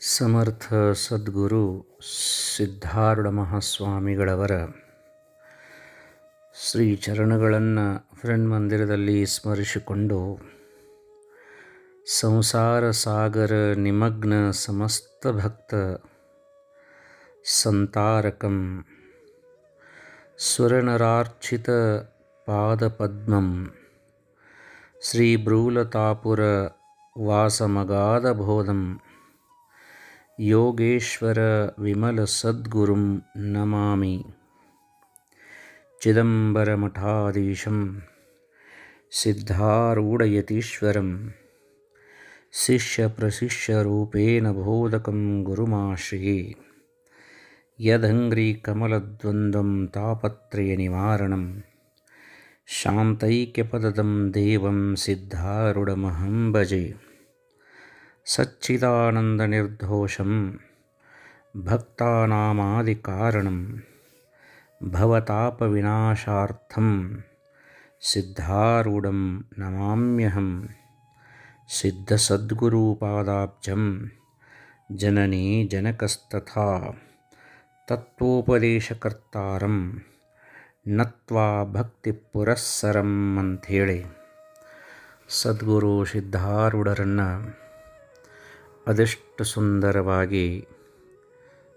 ಸಮರ್ಥ ಸದ್ಗುರು ಸಿದ್ಧಾರೂಢ ಮಹಾಸ್ವಾಮಿಗಳವರ ಶ್ರೀ ಚರಣಗಳನ್ನು ಫ್ರೆಂಡ್ ಮಂದಿರದಲ್ಲಿ ಸ್ಮರಿಸಿಕೊಂಡು ಸಂಸಾರ ಸಾಗರ ನಿಮಗ್ನ ಸಮಸ್ತ ಭಕ್ತ ಸಂತಾರಕಂ ಸುರನರಾರ್ಚಿತ ಪಾದಪದ್ಮಂ ಶ್ರೀ ಬ್ರೂಲತಾಪುರ ವಾಸಮಗಾದ ವಿಮಲ योगेश्वरविमलसद्गुरुं नमामि। चिदम्बरमठाधीशं सिद्धारूढयतीश्वरं शिष्यप्रशिष्यरूपेण बोधकं गुरुमाश्रये। यदङ्घ्रिकमलद्वन्द्वं तापत्रयनिवारणं शान्तैक्यपददं देवं सिद्धारूढमहं भजे। सच्चिदानन्दनिर्दोषं भक्तानामादिकारणं भवतापविनाशार्थं सिद्धारूढं नमाम्यहं सिद्धसद्गुरूपादाब्जं जननी जनकस्तथा ತತ್ವೋಪದೇಶಕರ್ತಾರಂ ನತ್ವಾ ಭಕ್ತಿ ಪುರಸ್ಸರಂ ಅಂಥೇಳಿ ಸದ್ಗುರು ಸಿದ್ಧಾರೂಢರನ್ನು ಅದೆಷ್ಟು ಸುಂದರವಾಗಿ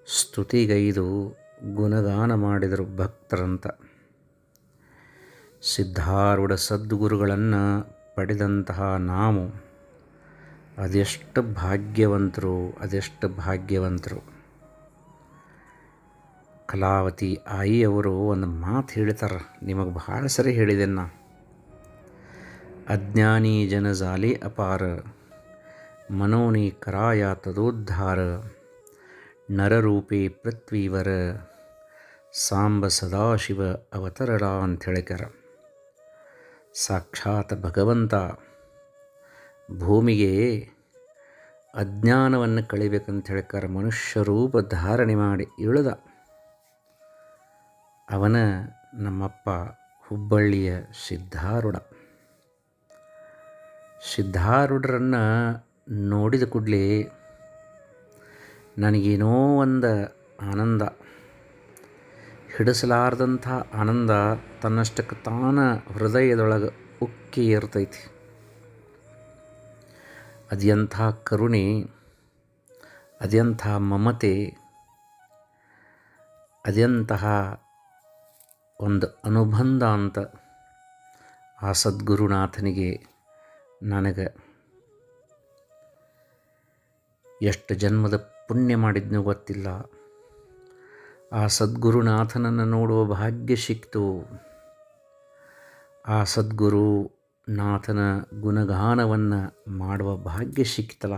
ಸ್ತುತಿಗೈದು ಗುಣಗಾನ ಮಾಡಿದರು ಭಕ್ತರಂತ. ಸಿದ್ಧಾರೂಢ ಸದ್ಗುರುಗಳನ್ನು ಪಡೆದಂತಹ ನಾವು ಅದೆಷ್ಟು ಭಾಗ್ಯವಂತರು ಅದೆಷ್ಟು ಭಾಗ್ಯವಂತರು. ಕಲಾವತಿ ಆಯಿಯವರು ಒಂದು ಮಾತು ಹೇಳ್ತಾರೆ, ನಿಮಗೆ ಭಾಳ ಸರಿ ಹೇಳಿದೆನ್ನ ಅಜ್ಞಾನಿ ಜನಜಾಲಿ ಅಪಾರ. ಮನೋನಿ ಕರಾಯ ತದೋದ್ಧಾರ ನರರೂಪೇ ಪೃಥ್ವೀವರ, ಸಾಂಬ ಸದಾಶಿವ ಅಂತ ಹೇಳಿಕ್ಯಾರ ಸಾಕ್ಷಾತ್ ಭಗವಂತ ಭೂಮಿಗೆ ಅಜ್ಞಾನವನ್ನು ಕಳಿಬೇಕಂತ ಹೇಳ್ಕಾರ ಮನುಷ್ಯ ರೂಪ ಧಾರಣೆ ಮಾಡಿ ಇಳಿದ. ಅವನ ನಮ್ಮಪ್ಪ ಹುಬ್ಬಳ್ಳಿಯ ಸಿದ್ಧಾರೂಢ. ಸಿದ್ಧಾರೂಢರನ್ನು ನೋಡಿದ ಕೂಡಲೇ ನನಗೇನೋ ಒಂದು ಆನಂದ. ಹಿಡಿಸಲಾರ್ದಂಥ ಆನಂದ ತನ್ನಷ್ಟಕ್ಕೆ ತಾನ ಹೃದಯದೊಳಗೆ ಉಕ್ಕಿ ಇರ್ತೈತಿ ಅದೆಂಥ ಕರುಣೆ ಅದೆಂಥ ಮಮತೆ ಅದೆಂತಹ ಒಂದು ಅನುಬಂಧ ಅಂತ ಆ ಸದ್ಗುರುನಾಥನಿಗೆ ನನಗೆ ಎಷ್ಟು ಜನ್ಮದ ಪುಣ್ಯ ಮಾಡಿದ್ನೋ ಗೊತ್ತಿಲ್ಲ. ಆ ಸದ್ಗುರುನಾಥನನ್ನು ನೋಡುವ ಭಾಗ್ಯ ಸಿಕ್ತು. ಆ ಸದ್ಗುರು ನಾಥನ ಗುಣಗಾನವನ್ನು ಮಾಡುವ ಭಾಗ್ಯ ಸಿಕ್ತಲ್ಲ.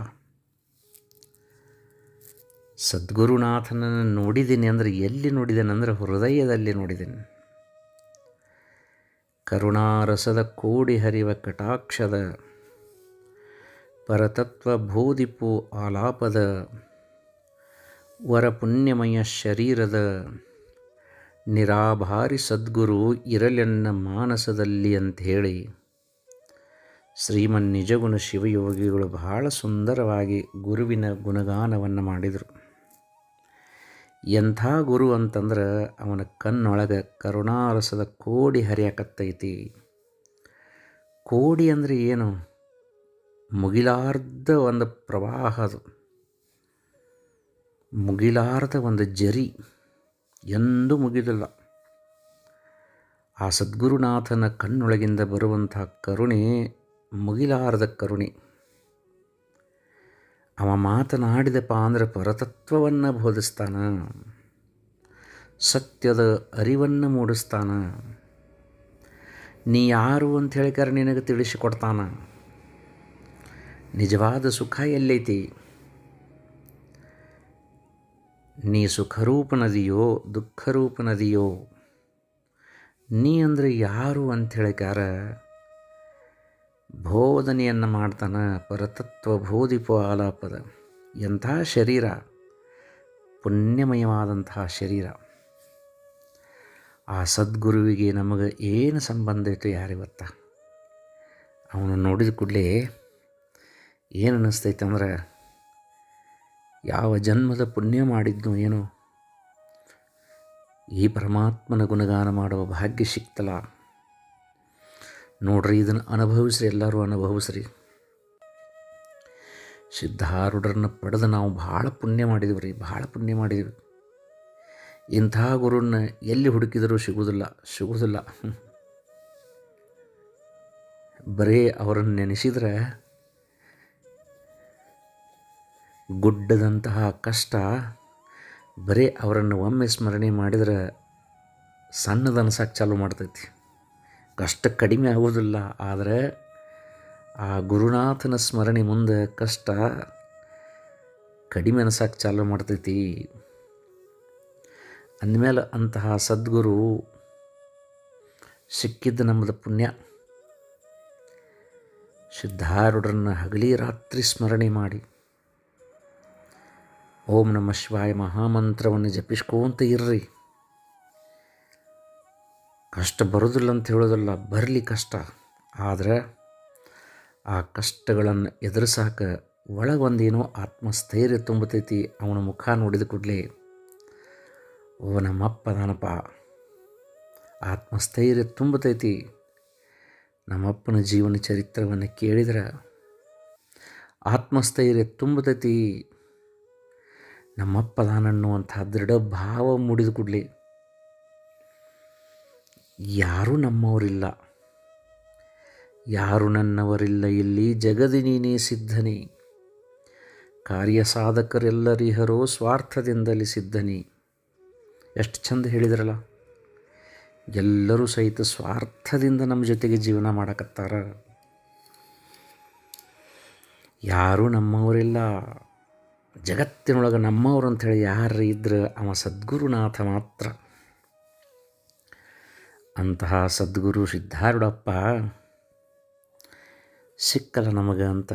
ಸದ್ಗುರುನಾಥನನ್ನು ನೋಡಿದ್ದೀನಿ ಅಂದರೆ ಎಲ್ಲಿ ನೋಡಿದ್ದೇನೆ ಅಂದರೆ ಹೃದಯದಲ್ಲಿ ನೋಡಿದ್ದೇನೆ ಕರುಣಾರಸದ ಕೋಡಿ ಹರಿವ ಕಟಾಕ್ಷದ ಪರತತ್ವ ಬೋಧಿಪು ಆಲಾಪದ ವರ ಪುಣ್ಯಮಯ ಶರೀರದ ನಿರಾಭಾರಿ ಸದ್ಗುರು ಇರಲೆನ್ನ ಮಾನಸದಲ್ಲಿ ಅಂಥೇಳಿ ಶ್ರೀಮನ್ ನಿಜಗುಣ ಶಿವಯೋಗಿಗಳು ಬಹಳ ಸುಂದರವಾಗಿ ಗುರುವಿನ ಗುಣಗಾನವನ್ನು ಮಾಡಿದರು. ಎಂಥ ಗುರು ಅಂತಂದ್ರೆ ಅವನ ಕಣ್ಣೊಳಗೆ ಕರುಣಾರಸದ ಕೋಡಿ ಹರಿಯಕತ್ತೈತಿ. ಕೋಡಿ ಅಂದರೆ ಏನು? ಮುಗಿಲಾರ್ದ ಒಂದು ಪ್ರವಾಹ ಅದು. ಮುಗಿಲಾರ್ದ ಒಂದು ಜರಿ ಎಂದೂ ಮುಗಿದಿಲ್ಲ. ಆ ಸದ್ಗುರುನಾಥನ ಕಣ್ಣೊಳಗಿಂದ ಬರುವಂತಹ ಕರುಣೆ ಮುಗಿಲಾರದ ಕರುಣೆ. ಅವ ಮಾತನಾಡಿದಪ್ಪ ಅಂದರೆ ಪರತತ್ವವನ್ನು ಬೋಧಿಸ್ತಾನ, ಸತ್ಯದ ಅರಿವನ್ನು ಮೂಡಿಸ್ತಾನ. ನೀ ಯಾರು ಅಂತ ಹೇಳಿಕಾರ ನಿನಗೆ ತಿಳಿಸಿಕೊಡ್ತಾನ. ನಿಜವಾದ ಸುಖ ಎಲ್ಲೈತಿ? ನೀ ಸುಖರೂಪ ನದಿಯೋ ದುಃಖರೂಪ ನದಿಯೋ? ನೀ ಅಂದರೆ ಯಾರು ಅಂತ ಹೇಳಿಕಾರ ಬೋಧನೆಯನ್ನು ಮಾಡ್ತಾನೆ ಪರತತ್ವ ಬೋಧಿಪು ಆಲಾಪದ. ಎಂಥ ಶರೀರ ಪುಣ್ಯಮಯವಾದಂತಹ ಶರೀರ. ಆ ಸದ್ಗುರುವಿಗೆ ನಮಗೆ ಏನು ಸಂಬಂಧ ಇತ್ತು ಯಾರಿವತ್ತ? ಅವನು ನೋಡಿದ ಕೂಡಲೇ ಏನು ಅನ್ನಿಸ್ತೈತೆ ಅಂದ್ರೆ ಯಾವ ಜನ್ಮದ ಪುಣ್ಯ ಮಾಡಿದ್ನೋ ಏನೋ, ಈ ಪರಮಾತ್ಮನ ಗುಣಗಾನ ಮಾಡುವ ಭಾಗ್ಯ ಸಿಕ್ತಲ್ಲ. ನೋಡ್ರಿ, ಇದನ್ನು ಅನುಭವಿಸ್ರಿ, ಎಲ್ಲರೂ ಅನುಭವಿಸ್ರಿ. ಸಿದ್ಧಾರೂಢರನ್ನು ಪಡೆದು ನಾವು ಭಾಳ ಪುಣ್ಯ ಮಾಡಿದ್ವಿ ರೀ, ಭಾಳ ಪುಣ್ಯ ಮಾಡಿದ್ವಿ. ಇಂಥ ಗುರುನ ಎಲ್ಲಿ ಹುಡುಕಿದರೂ ಸಿಗುವುದಿಲ್ಲ ಸಿಗುವುದಿಲ್ಲ. ಬರೀ ಅವರನ್ನು ನೆನೆಸಿದ್ರೆ ಗುಡ್ಡದಂತಹ ಕಷ್ಟ, ಬರೀ ಅವರನ್ನು ಒಮ್ಮೆ ಸ್ಮರಣೆ ಮಾಡಿದರೆ ಸಣ್ಣದು ಅನ್ಸಕ್ಕೆ ಚಾಲು ಮಾಡ್ತೈತಿ. ಕಷ್ಟ ಕಡಿಮೆ ಆಗೋದಿಲ್ಲ ಆದರೆ ಆ ಗುರುನಾಥನ ಸ್ಮರಣೆ ಮುಂದೆ ಕಷ್ಟ ಕಡಿಮೆ ಅನ್ಸಕ್ಕೆ ಚಾಲು ಮಾಡ್ತೈತಿ. ಅಂದಮೇಲೆ ಅಂತಹ ಸದ್ಗುರು ಸಿಕ್ಕಿದ್ದು ನಮ್ಮದು ಪುಣ್ಯ. ಸಿದ್ಧಾರೂಢರನ್ನು ಹಗಲಿ ರಾತ್ರಿ ಸ್ಮರಣೆ ಮಾಡಿ ಓಂ ನಮ ಶಿವಾಯ ಮಹಾಮಂತ್ರವನ್ನು ಜಪಿಸ್ಕೋಂತ ಇರ್ರಿ. ಕಷ್ಟ ಬರೋದಿಲ್ಲ ಅಂತ ಹೇಳೋದಲ್ಲ, ಬರಲಿ ಕಷ್ಟ. ಆದರೆ ಆ ಕಷ್ಟಗಳನ್ನು ಎದುರಿಸಾಕ ಒಳಗೊಂದೇನೋ ಆತ್ಮಸ್ಥೈರ್ಯ ತುಂಬತೈತಿ, ಅವನ ಮುಖ ನೋಡಿದ ಕೂಡಲೇ. ಓ ನಮ್ಮಪ್ಪ, ನಾನಪ್ಪ, ಆತ್ಮಸ್ಥೈರ್ಯ ತುಂಬತೈತಿ. ನಮ್ಮಪ್ಪನ ಜೀವನ ಚರಿತ್ರವನ್ನು ಕೇಳಿದ್ರೆ ಆತ್ಮಸ್ಥೈರ್ಯ ತುಂಬತೈತಿ. ನಮ್ಮಪ್ಪ ನಾನನ್ನುವಂಥ ದೃಢ ಭಾವ ಮೂಡಿದ ಕೂಡಲಿ. ಯಾರೂ ನಮ್ಮವರಿಲ್ಲ. ಯಾರು ನನ್ನವರಿಲ್ಲ. ಇಲ್ಲಿ ಜಗದಿ ನೀನೇ ಸಿದ್ಧನೇ. ಕಾರ್ಯ ಸಾಧಕರೆಲ್ಲರಿಹರೋ ಸ್ವಾರ್ಥದಿಂದಲೇ ಸಿದ್ಧನಿ. ಎಷ್ಟು ಚಂದ ಹೇಳಿದ್ರಲ್ಲ. ಎಲ್ಲರೂ ಸಹಿತ ಸ್ವಾರ್ಥದಿಂದ ನಮ್ಮ ಜೊತೆಗೆ ಜೀವನ ಮಾಡಕತ್ತಾರ. ಯಾರು ನಮ್ಮವರಿಲ್ಲ. ಜಗತ್ತಿನೊಳಗೆ ನಮ್ಮವ್ರು ಅಂಥೇಳಿ ಯಾರು ಇದ್ರೆ ಅವ ಸದ್ಗುರುನಾಥ ಮಾತ್ರ. ಅಂತಹ ಸದ್ಗುರು ಸಿದ್ಧಾರೂಢಪ್ಪ ಸಿಕ್ಕಲ್ಲ ನಮಗೆ ಅಂತ.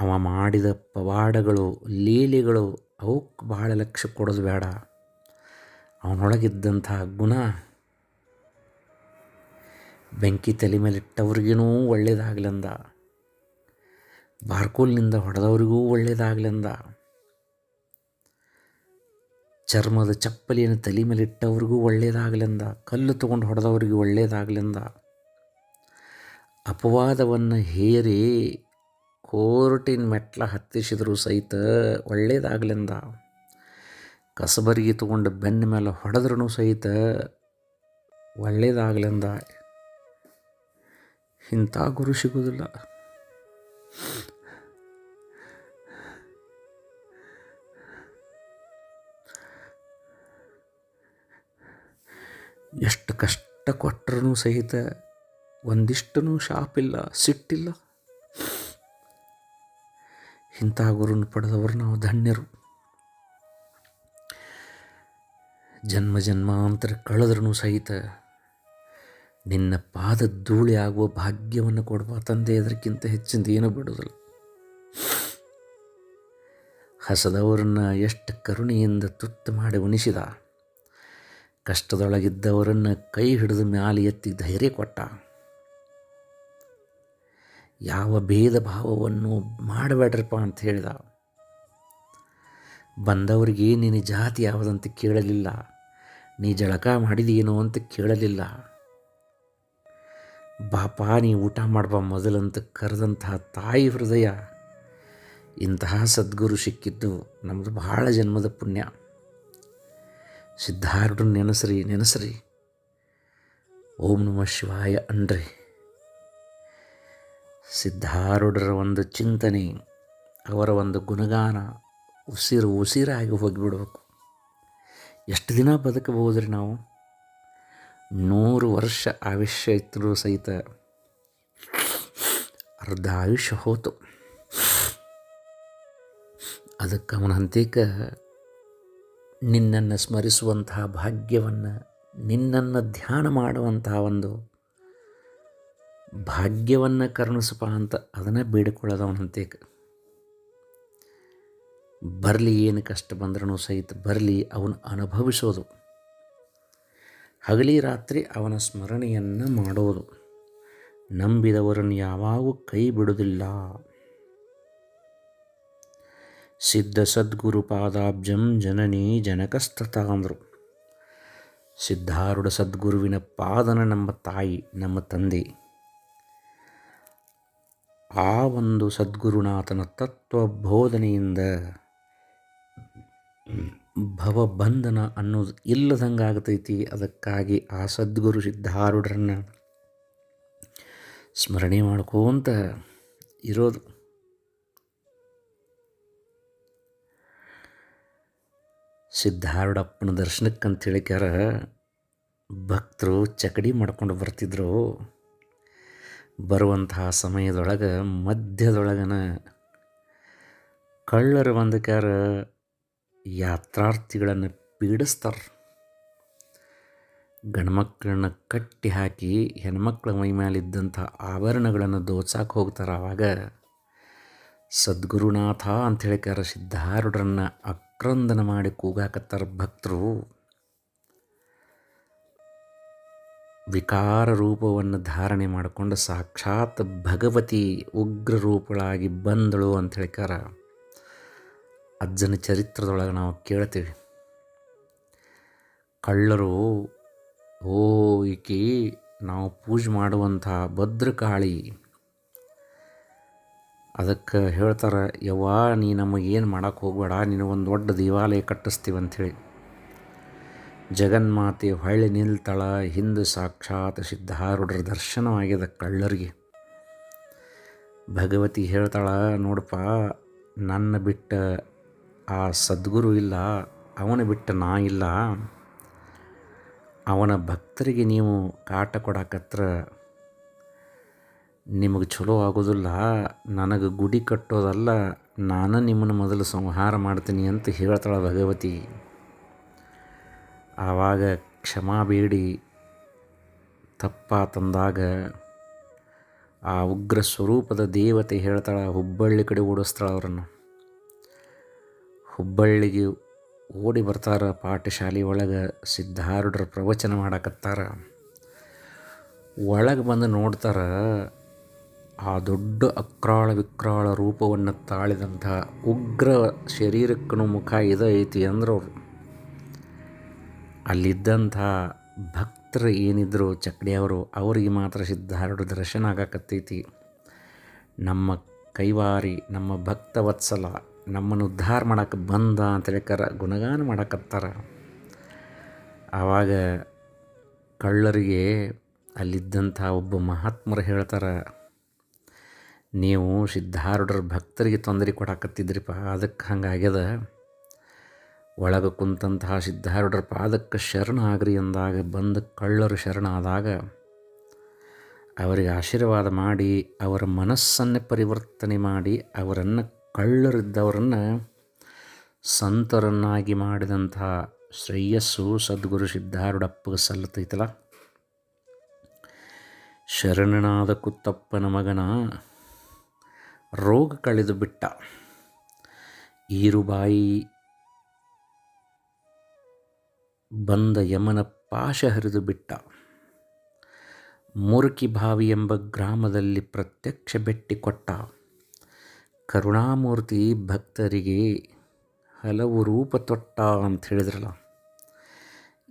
ಅವ ಮಾಡಿದ ಪವಾಡಗಳು, ಲೀಲೆಗಳು ಅವಕ್ಕೆ ಭಾಳ ಲಕ್ಷ್ಯ ಕೊಡೋದು ಬೇಡ. ಅವನೊಳಗಿದ್ದಂತಹ ಗುಣ ಬೆಂಕಿ ತಲೆ ಮೇಲೆ ಇಟ್ಟವ್ರಿಗೇನೂ ಒಳ್ಳೇದಾಗ್ಲಂದ. ಬಾರ್ಕೋಲ್ನಿಂದ ಹೊಡೆದವರಿಗೂ ಒಳ್ಳೆಯದಾಗಲೆಂದ ಚರ್ಮದ ಚಪ್ಪಲಿಯನ್ನು ತಲೆ ಮೇಲೆ ಇಟ್ಟವ್ರಿಗೂ ಒಳ್ಳೇದಾಗ್ಲೆಂದ. ಕಲ್ಲು ತಗೊಂಡು ಹೊಡೆದವ್ರಿಗೂ ಒಳ್ಳೆಯದಾಗಲೆಂದ ಅಪವಾದವನ್ನು ಹೇರಿ ಕೋರ್ಟಿನ ಮೆಟ್ಲ ಹತ್ತಿಸಿದರೂ ಸಹಿತ ಒಳ್ಳೆಯದಾಗಲೆಂದ ಕಸಬರಿಗೆ ತಗೊಂಡು ಬೆನ್ನ ಮೇಲೆ ಹೊಡೆದ್ರೂ ಸಹಿತ ಒಳ್ಳೆಯದಾಗಲೆಂದ ಇಂಥ ಗುರು ಸಿಗೋದಿಲ್ಲ. ಎಷ್ಟು ಕಷ್ಟ ಕೊಟ್ಟರೂ ಸಹಿತ ಒಂದಿಷ್ಟೂ ಶಾಪಿಲ್ಲ, ಸಿಟ್ಟಿಲ್ಲ. ಇಂಥ ಗುರುನ ಪಡೆದವರು ನಾವು ಧನ್ಯರು. ಜನ್ಮ ಜನ್ಮಾಂತರ ಕಳೆದ್ರೂ ಸಹಿತ ನಿನ್ನ ಪಾದ ಧೂಳಿ ಆಗುವ ಭಾಗ್ಯವನ್ನು ಕೊಡುವ ತಂದೆ ಅದಕ್ಕಿಂತ ಹೆಚ್ಚಿಂದ ಏನೂ ಬಿಡೋದಿಲ್ಲ ಹಸದವರನ್ನು ಎಷ್ಟು ಕರುಣೆಯಿಂದ ತುತ್ತು ಮಾಡಿ ಉಣಿಸಿದ ಕಷ್ಟದೊಳಗಿದ್ದವರನ್ನು ಕೈ ಹಿಡಿದು ಮ್ಯಾಲೆ ಎತ್ತಿ ಧೈರ್ಯ ಕೊಟ್ಟ. ಯಾವ ಭೇದ ಭಾವವನ್ನು ಮಾಡಬೇಡ್ರಪ್ಪ ಅಂತ ಹೇಳಿದ. ಬಂದವರಿಗೆ ನಿನ್ನ ಜಾತಿ ಯಾವುದಂತ ಕೇಳಲಿಲ್ಲ. ನೀ ಜಳಕ ಮಾಡಿದೀನೋ ಅಂತ ಕೇಳಲಿಲ್ಲ. ಬಾಪ, ನೀ ಊಟ ಮಾಡ್ಬಾ ಮೊದಲಂತ ಕರೆದಂತಹ ತಾಯಿ ಹೃದಯ ಇಂತಹ ಸದ್ಗುರು ಸಿಕ್ಕಿದ್ದು ನಮ್ಮದು ಬಹಳ ಜನ್ಮದ ಪುಣ್ಯ. ಸಿದ್ಧಾರೂಢನ ನೆನೆಸ್ರಿ ನೆನೆಸ್ರಿ. ಓಂ ನಮ ಶಿವಾಯ ಅನ್ರಿ. ಸಿದ್ಧಾರೂಢರ ಒಂದು ಚಿಂತನೆ, ಅವರ ಒಂದು ಗುಣಗಾನ ಉಸಿರು ಉಸಿರಾಗಿ ಹೋಗಿಬಿಡ್ಬೇಕು. ಎಷ್ಟು ದಿನ ಬದುಕಬಹುದ್ರಿ ನಾವು? ನೂರು ವರ್ಷ ಆಯುಷ್ಯ ಇದ್ದರೂ ಸಹಿತ ಅರ್ಧ ಆಯುಷ್ಯ ಹೋತು. ಅದಕ್ಕೆ ಅವನ ಹಂತೇಕ ನಿನ್ನನ್ನು ಸ್ಮರಿಸುವಂತಹ ಭಾಗ್ಯವನ್ನು, ನಿನ್ನನ್ನು ಧ್ಯಾನ ಮಾಡುವಂತಹ ಒಂದು ಭಾಗ್ಯವನ್ನು ಕರುಣಿಸಪ್ಪ ಅಂತ ಅದನ್ನು ಬೇಡಿಕೊಳ್ಳೋದವನಂತೆ ಬರಲಿ ಏನು ಕಷ್ಟ ಬಂದ್ರೂ ಸಹಿತ ಬರಲಿ, ಅವನು ಅನುಭವಿಸೋದು. ಹಗಲಿ ರಾತ್ರಿ ಅವನ ಸ್ಮರಣೆಯನ್ನು ಮಾಡೋದು. ನಂಬಿದವರನ್ನು ಯಾವಾಗೂ ಕೈ ಬಿಡುವುದಿಲ್ಲ. ಸಿದ್ಧ ಸದ್ಗುರು ಪಾದಾಬ್ಜಂ ಜನನಿ ಜನಕಸ್ತತ ಅಂದರು ಸಿದ್ಧಾರೂಢ ಸದ್ಗುರುವಿನ ಪಾದನ ನಮ್ಮ ತಾಯಿ, ನಮ್ಮ ತಂದೆ. ಆ ಒಂದು ಸದ್ಗುರುನಾಥನ ತತ್ವ ಬೋಧನೆಯಿಂದ ಭವಬಂಧನ ಅನ್ನೋದು ಇಲ್ಲದಂಗೆ ಆಗತೈತಿ ಅದಕ್ಕಾಗಿ ಆ ಸದ್ಗುರು ಸಿದ್ಧಾರೂಢರನ್ನು ಸ್ಮರಣೆ ಮಾಡ್ಕೋತ ಇರೋದು. ಸಿದ್ಧಾರೂಢಪ್ಪನ ದರ್ಶನಕ್ಕಂತ ಹೇಳಿಕ್ಯಾರ ಭಕ್ತರು ಚಕಡಿ ಮಾಡ್ಕೊಂಡು ಬರ್ತಿದ್ರು. ಬರುವಂತಹ ಸಮಯದೊಳಗೆ, ಮಧ್ಯದೊಳಗನ ಕಳ್ಳರು ಬಂದಕ್ಯಾರ ಯಾತ್ರಾರ್ಥಿಗಳನ್ನು ಪೀಡಿಸ್ತಾರೆ. ಗಂಡ್ಮಕ್ಳನ್ನ ಕಟ್ಟಿ ಹಾಕಿ, ಹೆಣ್ಮಕ್ಳ ಮೈ ಮೇಲಿದ್ದಂಥ ಆಭರಣಗಳನ್ನು ದೋಚಾಕೆ ಹೋಗ್ತಾರೆ. ಆವಾಗ ಸದ್ಗುರುನಾಥ ಅಂತ ಹೇಳಿಕಾರ ಸಿದ್ಧಾರೂಢರನ್ನ ಅಕ್ರಂದನ ಮಾಡಿ ಕೂಗಾಕತ್ತಾರ ಭಕ್ತರು. ವಿಕಾರ ರೂಪವನ್ನು ಧಾರಣೆ ಮಾಡಿಕೊಂಡು ಸಾಕ್ಷಾತ್ ಭಗವತಿ ಉಗ್ರ ರೂಪಳಾಗಿ ಬಂದಳು ಅಂತ ಹೇಳಿಕಾರ ಅಜ್ಜನ ಚರಿತ್ರದೊಳಗೆ ನಾವು ಕೇಳ್ತೀವಿ. ಕಳ್ಳರು, ಓ ನಾವು ಪೂಜೆ ಮಾಡುವಂಥ ಭದ್ರಕಾಳಿ ಅದಕ್ಕೆ ಹೇಳ್ತಾರೆ, ಯವ್ವಾ, ನೀ ನಮಗೇನು ಮಾಡೋಕ್ಕೆ ಹೋಗಬೇಡ ಒಂದು ದೊಡ್ಡ ದೇವಾಲಯ ಕಟ್ಟಿಸ್ತೀವಿ ಅಂಥೇಳಿ ಜಗನ್ಮಾತೆ ಹೊಳ್ಳಿ ನಿಲ್ತಾಳ, ಹಿಂದೆ ಸಾಕ್ಷಾತ್ ಸಿದ್ಧಾರೂಢರ ದರ್ಶನವಾಗ್ಯದ ಕಳ್ಳರಿಗೆ. ಭಗವತಿ ಹೇಳ್ತಾಳ, ನೋಡಪ್ಪ, ನನ್ನ ಬಿಟ್ಟ ಆ ಸದ್ಗುರು ಇಲ್ಲ, ಅವನ ಬಿಟ್ಟ ನಾ ಇಲ್ಲ. ಅವನ ಭಕ್ತರಿಗೆ ನೀವು ಕಾಟ ಕೊಡಕತ್ರ ನಿಮಗೆ ಚಲೋ ಆಗೋದಿಲ್ಲ, ನನಗೆ ಗುಡಿ ಕಟ್ಟೋದಲ್ಲ, ನಾನು ನಿಮ್ಮನ್ನು ಮೊದಲು ಸಂಹಾರ ಮಾಡ್ತೀನಿ ಅಂತ ಹೇಳ್ತಾಳೆ ಭಗವತಿ. ಆವಾಗ ಕ್ಷಮಾ ಬೇಡಿ, ತಪ್ಪ ತಂದಾಗ ಆ ಉಗ್ರ ಸ್ವರೂಪದ ದೇವತೆ ಹೇಳ್ತಾಳೆ, ಹುಬ್ಬಳ್ಳಿ ಕಡೆ ಓಡಿಸ್ತಾಳೆ ಅವರನ್ನು. ಹುಬ್ಬಳ್ಳಿಗೆ ಓಡಿ ಬರ್ತಾರ, ಪಾಠಶಾಲೆ ಒಳಗೆ ಸಿದ್ಧಾರೂಢರ ಪ್ರವಚನ ಮಾಡಕತ್ತಾರ. ಒಳಗೆ ಬಂದು ನೋಡ್ತಾರ ಆ ದೊಡ್ಡ ಅಕ್ರಾಳ ವಿಕ್ರಾಳ ರೂಪವನ್ನು ತಾಳಿದಂತಹ ಉಗ್ರ ಶರೀರಕ್ಕೂ ಮುಖ ಇದು ಐತಿ ಅಂದ್ರೆ ಅವರು ಅಲ್ಲಿದ್ದಂಥ ಭಕ್ತರು ಏನಿದ್ರು ಚಕ್ಡಿಯವರು ಅವರಿಗೆ ಮಾತ್ರ ಸಿದ್ಧಾರೂಢ ದರ್ಶನ ಆಗಕತ್ತೈತಿ. ನಮ್ಮ ಕೈವಾರಿ, ನಮ್ಮ ಭಕ್ತ ವತ್ಸಲ ನಮ್ಮನ್ನು ಉದ್ಧಾರ ಮಾಡಕ್ಕೆ ಬಂದ ಅಂತ ಹೇಳ್ಕರ ಗುಣಗಾನ ಮಾಡಕತ್ತಾರ. ಆವಾಗ ಕಳ್ಳರಿಗೆ ಅಲ್ಲಿದ್ದಂಥ ಒಬ್ಬ ಮಹಾತ್ಮರು ಹೇಳ್ತಾರೆ ನೀವು ಸಿದ್ಧಾರೂಢರ ಭಕ್ತರಿಗೆ ತೊಂದರೆ ಕೊಡಾಕತ್ತಿದ್ರಿಪ್ಪ ಅದಕ್ಕೆ ಹಂಗಾಗ್ಯದ, ಒಳಗೆ ಕುಂತಹ ಸಿದ್ಧಾರೂಢರ ಪಾದಕ್ಕೆ ಶರಣ ಆಗ್ರಿ ಅಂದಾಗ, ಬಂದ ಕಳ್ಳರು ಶರಣ ಆದಾಗ, ಅವರಿಗೆ ಆಶೀರ್ವಾದ ಮಾಡಿ, ಅವರ ಮನಸ್ಸನ್ನೇ ಪರಿವರ್ತನೆ ಮಾಡಿ, ಅವರನ್ನು ಕಳ್ಳರಿದ್ದವರನ್ನು ಸಂತರನ್ನಾಗಿ ಮಾಡಿದಂತಹ ಶ್ರೇಯಸ್ಸು ಸದ್ಗುರು ಸಿದ್ಧಾರೂಢಪ್ಪಗೆ ಸಲ್ಲತೈತಲ್ಲ ಶರಣನಾದ ಕುತ್ತಪ್ಪನ ಮಗನ ರೋಗ ಕಳೆದು ಬಿಟ್ಟ. ಈರುಬಾಯಿ ಬಂದ ಯಮನ ಪಾಶ ಹರಿದು ಬಿಟ್ಟ. ಮುರುಕಿ ಬಾವಿ ಎಂಬ ಗ್ರಾಮದಲ್ಲಿ ಪ್ರತ್ಯಕ್ಷ ಬೆಟ್ಟಿಕೊಟ್ಟ ಕರುಣಾಮೂರ್ತಿ ಭಕ್ತರಿಗೆ ಹಲವು ರೂಪ ತೊಟ್ಟ ಅಂತ ಹೇಳಿದ್ರಲ್ಲ.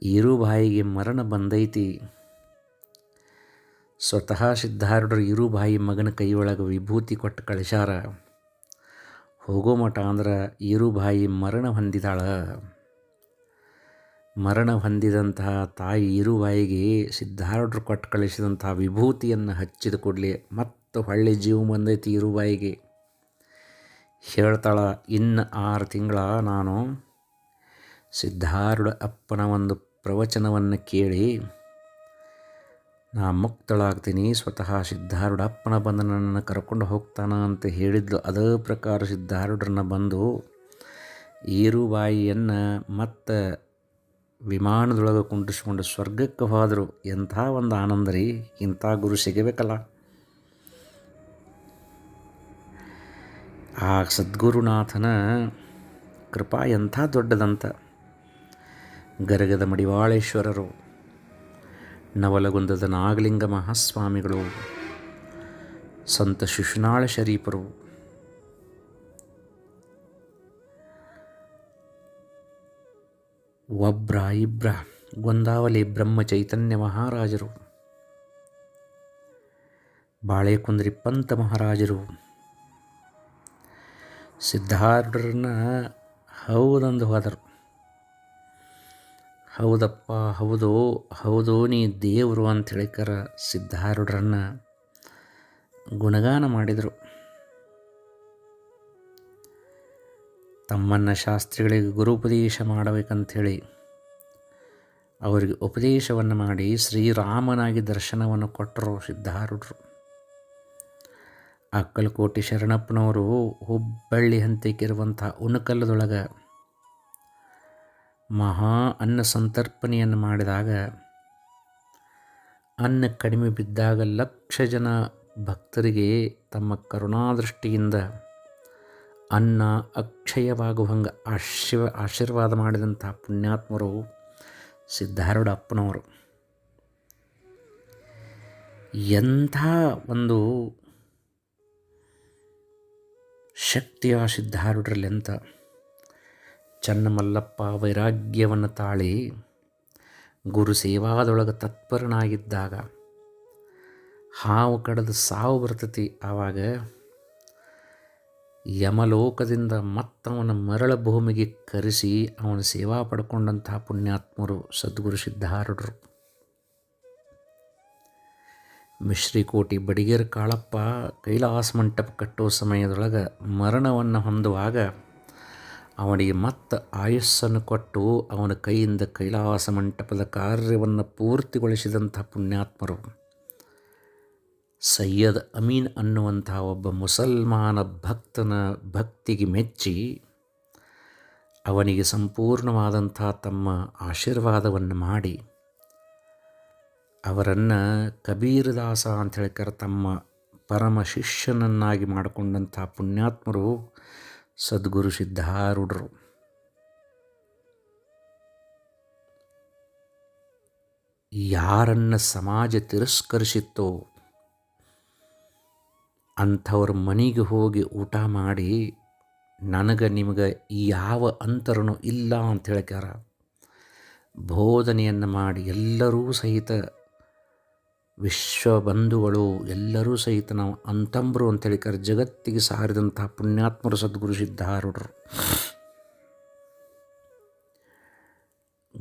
ಈರುಬಾಯಿಗೆ ಮರಣ ಬಂದೈತಿ. ಸ್ವತಃ ಸಿದ್ಧಾರೂಢರು ಈರುಬಾಯಿ ಮಗನ ಕೈಯೊಳಗೆ ವಿಭೂತಿ ಕೊಟ್ಟು ಕಳಿಸ್ಯಾರ ಹೋಗೋ ಮಠ ಅಂದ್ರೆ ಈರುಬಾಯಿ ಮರಣ ಹೊಂದಿದಾಳ. ಮರಣ ಹೊಂದಿದಂತಹ ತಾಯಿ ಇರುಬಾಯಿಗೆ ಸಿದ್ಧಾರೂಢರು ಕೊಟ್ಟು ಕಳಿಸಿದಂತಹ ವಿಭೂತಿಯನ್ನು ಹಚ್ಚಿದ ಕೂಡಲೇ ಮತ್ತು ಹೊಳ್ಳಿ ಜೀವ ಬಂದೈತಿ ಈರುಬಾಯಿಗೆ ಹೇಳ್ತಾಳ, ಇನ್ನು ಆರು ತಿಂಗಳ ನಾನು ಸಿದ್ಧಾರೂಢ ಅಪ್ಪನ ಒಂದು ಪ್ರವಚನವನ್ನು ಕೇಳಿ ನಾ ಮುಕ್ತಳಾಗ್ತೀನಿ, ಸ್ವತಃ ಸಿದ್ಧಾರೂಢ ಅಪ್ಪನ ಬಂದು ನನ್ನನ್ನು ಕರ್ಕೊಂಡು ಹೋಗ್ತಾನ ಅಂತ ಹೇಳಿದ್ಲು. ಅದೇ ಪ್ರಕಾರ ಸಿದ್ಧಾರೂಢರನ್ನ ಬಂದು ಏರುಬಾಯಿಯನ್ನು ಮತ್ತು ವಿಮಾನದೊಳಗೆ ಕುಂಟಿಸ್ಕೊಂಡು ಸ್ವರ್ಗಕ್ಕೆ ಹೋದರು. ಎಂಥ ಒಂದು ಆನಂದ ರೀ, ಇಂಥ ಗುರು ಸಿಗಬೇಕಲ್ಲ. ಆ ಸದ್ಗುರುನಾಥನ ಕೃಪಾ ಎಂಥ ದೊಡ್ಡದಂತ. ಗರಗದ ಮಡಿವಾಳೇಶ್ವರರು ನವಲಗುಂದದ ನಾಗಲಿಂಗ ಮಹಾಸ್ವಾಮಿಗಳು. ಸಂತ ಶಿಶುನಾಳ ಶರೀಫರು ಒಬ್ರ ಇಬ್ರ ಗೊಂದಾವಲಿ ಬ್ರಹ್ಮ ಚೈತನ್ಯ ಮಹಾರಾಜರು. ಬಾಳೆಕುಂದ್ರಿ ಪಂತ ಮಹಾರಾಜರು. ಸಿದ್ಧಾರ್ಢರನ್ನ ಹೌದಂದು ಹೋದರು. ಹೌದಪ್ಪ, ಹೌದು ಹೌದು ನೀ ದೇವರು ಅಂಥೇಳಿಕರ ಸಿದ್ಧಾರೂಢರನ್ನು ಗುಣಗಾನ ಮಾಡಿದರು. ತಮ್ಮನ್ನು ಶಾಸ್ತ್ರಿಗಳಿಗೆ ಗುರುಪದೇಶ ಮಾಡಬೇಕಂಥೇಳಿ ಅವರಿಗೆ ಉಪದೇಶವನ್ನು ಮಾಡಿ ಶ್ರೀರಾಮನಾಗಿ ದರ್ಶನವನ್ನು ಕೊಟ್ಟರು ಸಿದ್ಧಾರೂಢರು. ಅಕ್ಕಲಕೋಟೆ ಶರಣಪ್ಪನವರು ಹುಬ್ಬಳ್ಳಿ ಹಂತಕ್ಕಿರುವಂಥ ಉಣಕಲ್ಲದೊಳಗೆ ಮಹಾ ಅನ್ನ ಸಂತರ್ಪಣೆಯನ್ನು ಮಾಡಿದಾಗ, ಅನ್ನ ಕಡಿಮೆ ಬಿದ್ದಾಗ ಲಕ್ಷ ಜನ ಭಕ್ತರಿಗೆ ತಮ್ಮ ಕರುಣಾದೃಷ್ಟಿಯಿಂದ ಅನ್ನ ಅಕ್ಷಯವಾಗುವಂಗೆ ಆಶೀರ್ವ, ಆಶೀರ್ವಾದ ಮಾಡಿದಂಥ ಪುಣ್ಯಾತ್ಮರು ಸಿದ್ಧಾರೂಢ ಅಪ್ಪನವರು ಎಂಥ ಒಂದು ಶಕ್ತಿಯ ಸಿದ್ಧಾರೂಢರಲ್ಲಿ ಅಂತ ಚನ್ನಮಲ್ಲಪ್ಪ ವೈರಾಗ್ಯವನ್ನು ತಾಳಿ ಗುರು ಸೇವಾದೊಳಗೆ ತತ್ಪರನಾಗಿದ್ದಾಗ ಹಾವು ಕಡದ ಸಾವು ಬರ್ತತಿ. ಆವಾಗ ಯಮಲೋಕದಿಂದ ಮತ್ತವನ ಮರಳ ಭೂಮಿಗೆ ಕರೆಸಿ ಅವನ ಸೇವಾ ಪಡ್ಕೊಂಡಂತಹ ಪುಣ್ಯಾತ್ಮರು ಸದ್ಗುರು ಸಿದ್ಧಾರೂಢರು. ಮಿಶ್ರಿಕೋಟಿ ಬಡಿಗೇರ್ ಕಾಳಪ್ಪ ಕೈಲಾಸ ಮಂಟಪ ಕಟ್ಟೋ ಸಮಯದೊಳಗೆ ಮರಣವನ್ನು ಹೊಂದುವಾಗ ಅವನಿಗೆ ಮತ್ತೆ ಆಯಸ್ಸನ್ನು ಕೊಟ್ಟು ಅವನ ಕೈಯಿಂದ ಕೈಲಾಸ ಮಂಟಪದ ಕಾರ್ಯವನ್ನು ಪೂರ್ತಿಗೊಳಿಸಿದಂಥ ಪುಣ್ಯಾತ್ಮರು. ಸೈಯದ್ ಅಮೀನ್ ಅನ್ನುವಂಥ ಒಬ್ಬ ಮುಸಲ್ಮಾನ ಭಕ್ತನ ಭಕ್ತಿಗೆ ಮೆಚ್ಚಿ ಅವನಿಗೆ ಸಂಪೂರ್ಣವಾದಂಥ ತಮ್ಮ ಆಶೀರ್ವಾದವನ್ನು ಮಾಡಿ ಅವರನ್ನು ಕಬೀರದಾಸ ಅಂತ ಕರೆ ತಮ್ಮ ಪರಮ ಶಿಷ್ಯನನ್ನಾಗಿ ಮಾಡಿಕೊಂಡಂಥ ಪುಣ್ಯಾತ್ಮರು ಸದ್ಗುರು ಸಿದ್ಧಾರೂಢರು. ಯಾರನ್ನು ಸಮಾಜ ತಿರಸ್ಕರಿಸಿತ್ತೋ ಅಂಥವ್ರ ಮನೆಗೆ ಹೋಗಿ ಊಟ ಮಾಡಿ ನನಗೆ ನಿಮಗೆ ಯಾವ ಅಂತರನೂ ಇಲ್ಲ ಅಂತ ಹೇಳ್ಕ್ಯಾರ. ಬೋಧನೆಯನ್ನು ಮಾಡಿ ಎಲ್ಲರೂ ಸಹಿತ ವಿಶ್ವಬಂಧುಗಳು ಎಲ್ಲರೂ ಸಹಿತ ನಾವು ಅಂತಂಬರು ಅಂತ ಕರೆ ಜಗತ್ತಿಗೆ ಸಾರಿದಂತಹ ಪುಣ್ಯಾತ್ಮರು ಸದ್ಗುರು ಸಿದ್ಧಾರೂಢರು.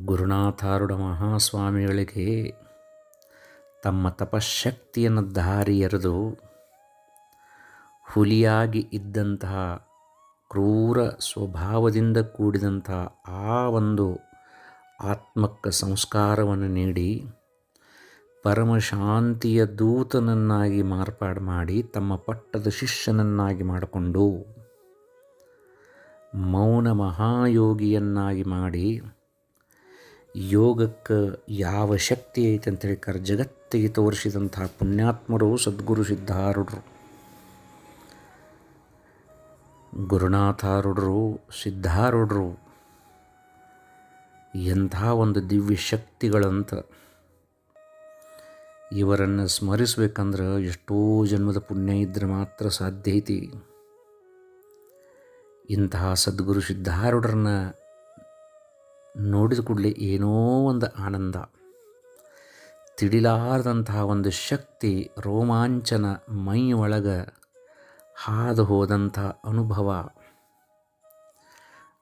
ಗುರುನಾಥಾರುಡ ಮಹಾಸ್ವಾಮಿಗಳಿಗೆ ತಮ್ಮ ತಪಶಕ್ತಿಯನ್ನು ದಾರಿ ಎರೆದು ಹುಲಿಯಾಗಿ ಇದ್ದಂತಹ ಕ್ರೂರ ಸ್ವಭಾವದಿಂದ ಕೂಡಿದಂತಹ ಆ ಒಂದು ಆತ್ಮಕ್ಕ ಸಂಸ್ಕಾರವನ್ನು ನೀಡಿ ಪರಮಶಾಂತಿಯ ದೂತನನ್ನಾಗಿ ಮಾರ್ಪಾಡು ಮಾಡಿ ತಮ್ಮ ಪಟ್ಟದ ಶಿಷ್ಯನನ್ನಾಗಿ ಮಾಡಿಕೊಂಡು ಮೌನ ಮಹಾಯೋಗಿಯನ್ನಾಗಿ ಮಾಡಿ ಯೋಗಕ್ಕೆ ಯಾವ ಶಕ್ತಿ ಐತೆ ಅಂತ ಹೇಳ್ತಾರೆ ಜಗತ್ತಿಗೆ ತೋರಿಸಿದಂತಹ ಪುಣ್ಯಾತ್ಮರು ಸದ್ಗುರು ಸಿದ್ಧಾರೂಢರು. ಗುರುನಾಥಾರೂಢರು, ಸಿದ್ಧಾರೂಢರು ಎಂಥ ಒಂದು ದಿವ್ಯ ಶಕ್ತಿಗಳಂತ ಇವರನ್ನು ಸ್ಮರಿಸ್ಬೇಕಂದ್ರೆ ಎಷ್ಟೋ ಜನ್ಮದ ಪುಣ್ಯ ಇದ್ದರೆ ಮಾತ್ರ ಸಾಧ್ಯ ಐತಿ. ಇಂತಹ ಸದ್ಗುರು ಸಿದ್ಧಾರೂಢರನ್ನ ನೋಡಿದ ಕೂಡಲೇ ಏನೋ ಒಂದು ಆನಂದ. ತಿಳಿಲಾರದಂತಹ ಒಂದು ಶಕ್ತಿ ರೋಮಾಂಚನ ಮೈ ಒಳಗೆ ಹಾದು ಹೋದಂಥ ಅನುಭವ.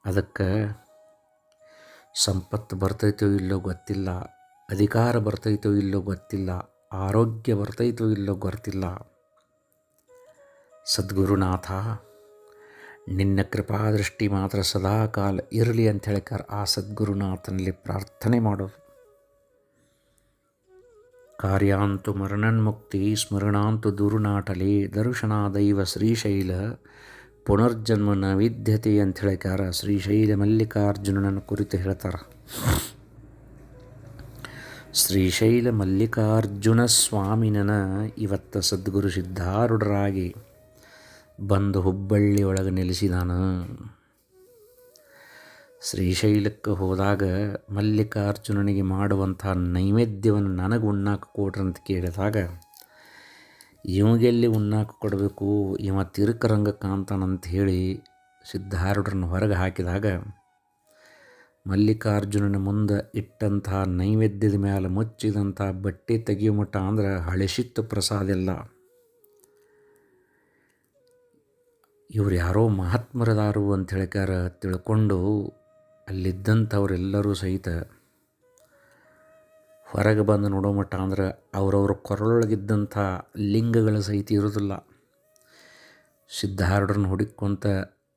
ಅದಕ್ಕೆ ಸಂಪತ್ತು ಬರ್ತೈತೋ ಇಲ್ಲೋ ಗೊತ್ತಿಲ್ಲ, ಅಧಿಕಾರ ಬರ್ತೈತೋ ಇಲ್ಲೋ ಗೊತ್ತಿಲ್ಲ ಆರೋಗ್ಯ ಬರ್ತೈತೋ ಇಲ್ಲೋ ಗೊತ್ತಿಲ್ಲ. ಸದ್ಗುರುನಾಥ, ನಿನ್ನ ಕೃಪಾದೃಷ್ಟಿ ಮಾತ್ರ ಸದಾಕಾಲ ಇರಲಿ ಅಂತ ಹೇಳಿಕಾರ ಆ ಸದ್ಗುರುನಾಥನಲ್ಲಿ ಪ್ರಾರ್ಥನೆ ಮಾಡೋದು ಕಾರ್ಯಾಂತು ಮರಣನ್ಮುಕ್ತಿ, ಸ್ಮರಣಾಂತು ದುರುನಾಟಲಿ ದರ್ಶನ ದೈವ ಶ್ರೀಶೈಲ, ಪುನರ್ಜನ್ಮ ನ ಅಂತ ಹೇಳಿಕಾರ ಶ್ರೀಶೈಲ ಮಲ್ಲಿಕಾರ್ಜುನನ ಕುರಿತು ಹೇಳ್ತಾರೆ. ಶ್ರೀಶೈಲ ಮಲ್ಲಿಕಾರ್ಜುನ ಸ್ವಾಮಿನನ ಇವತ್ತ ಸದ್ಗುರು ಸಿದ್ಧಾರೂಢರಾಗಿ ಬಂದು ಹುಬ್ಬಳ್ಳಿ ಒಳಗೆ ನೆಲೆಸಿದಾನ. ಶ್ರೀಶೈಲಕ್ಕೆ ಹೋದಾಗ ಮಲ್ಲಿಕಾರ್ಜುನನಿಗೆ ಮಾಡುವಂಥ ನೈವೇದ್ಯವನ್ನು ನನಗೆ ಉಣ್ಣಾಕ ಕೊಡ್ರಿ ಅಂತ ಕೇಳಿದಾಗ, ಇವಗೆಲ್ಲಿ ಉಣ್ಣಾಕ ಕೊಡಬೇಕು? ಇವ ತಿರುಕರಂಗ ಕಾಂತಾನಂತ ಹೇಳಿ ಸಿದ್ಧಾರೂಢರನ್ನು ಹೊರಗೆ ಹಾಕಿದಾಗ ಮಲ್ಲಿಕಾರ್ಜುನನ ಮುಂದೆ ಇಟ್ಟಂಥ ನೈವೇದ್ಯದ ಮ್ಯಾಲೆ ಮುಚ್ಚಿದಂಥ ಬಟ್ಟೆ ತೆಗಿಯೋ ಮಟ್ಟ ಅಂದ್ರೆ ಹಳೆಸಿತ್ತು ಪ್ರಸಾದ ಎಲ್ಲ. ಇವ್ರು ಯಾರೋ ಮಹಾತ್ಮರದಾರು ಅಂತ ಹೇಳ್ಕಾರ ತಿಳ್ಕೊಂಡು ಅಲ್ಲಿದ್ದಂಥವರೆಲ್ಲರೂ ಸಹಿತ ಹೊರಗೆ ಬಂದು ನೋಡೋ ಮಟ್ಟ ಅಂದ್ರೆ ಅವ್ರವ್ರ ಕೊರಳೊಳಗಿದ್ದಂಥ ಲಿಂಗಗಳ ಸಹಿತ ಇರೋದಿಲ್ಲ. ಸಿದ್ಧಾರೂಢರನ್ನ ಹುಡುಕೊಂತ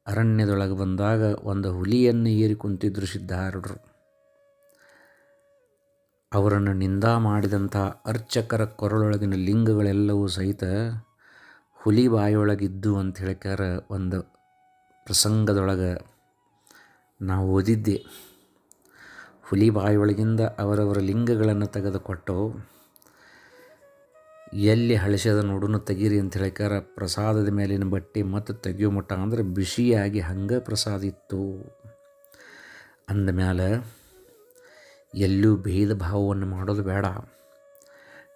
ಅರಣ್ಯದೊಳಗೆ ಬಂದಾಗ ಒಂದು ಹುಲಿಯನ್ನು ಏರಿ ಕುಂತಿದ್ರು ಸಿದ್ಧಾರೂಢರು. ಅವರನ್ನು ನಿಂದ ಮಾಡಿದಂಥ ಅರ್ಚಕರ ಕೊರಳೊಳಗಿನ ಲಿಂಗಗಳೆಲ್ಲವೂ ಸಹಿತ ಹುಲಿ ಬಾಯೊಳಗಿದ್ದು ಅಂತ ಹೇಳ್ಕಾರ ಒಂದು ಪ್ರಸಂಗದೊಳಗೆ ನಾವು ಓದಿದ್ದೆ. ಹುಲಿ ಬಾಯೊಳಗಿಂದ ಅವರವರ ಲಿಂಗಗಳನ್ನು ತೆಗೆದುಕೊಟ್ಟು ಎಲ್ಲಿ ಹಳಸದ ನೋಡುನು ತೆಗೀರಿ ಅಂತ ಹೇಳ್ಕಾರ ಪ್ರಸಾದದ ಮೇಲಿನ ಬಟ್ಟೆ ಮತ್ತು ತೆಗಿಯೋ ಮಟ್ಟ ಅಂದ್ರೆ ಬಿಸಿಯಾಗಿ ಹಂಗೆ ಪ್ರಸಾದ ಇತ್ತು. ಅಂದಮೇಲೆ ಎಲ್ಲೂ ಭೇದ ಭಾವವನ್ನು ಮಾಡೋದು ಬೇಡ.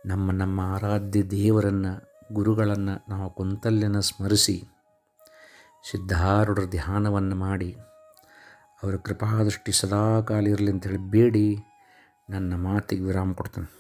ನಮ್ಮ ನಮ್ಮ ಆರಾಧ್ಯ ದೇವರನ್ನು, ಗುರುಗಳನ್ನು ನಾವು ಕುಂತಲ್ಲಿನ ಸ್ಮರಿಸಿ, ಸಿದ್ಧಾರೂಢರ ಧ್ಯಾನವನ್ನು ಮಾಡಿ, ಅವರ ಕೃಪಾದೃಷ್ಟಿ ಸದಾಕಾಲ ಇರಲಿ ಅಂತೇಳಿ ಬೇಡಿ, ನನ್ನ ಮಾತಿಗೆ ವಿರಾಮ ಕೊಡ್ತೇನೆ.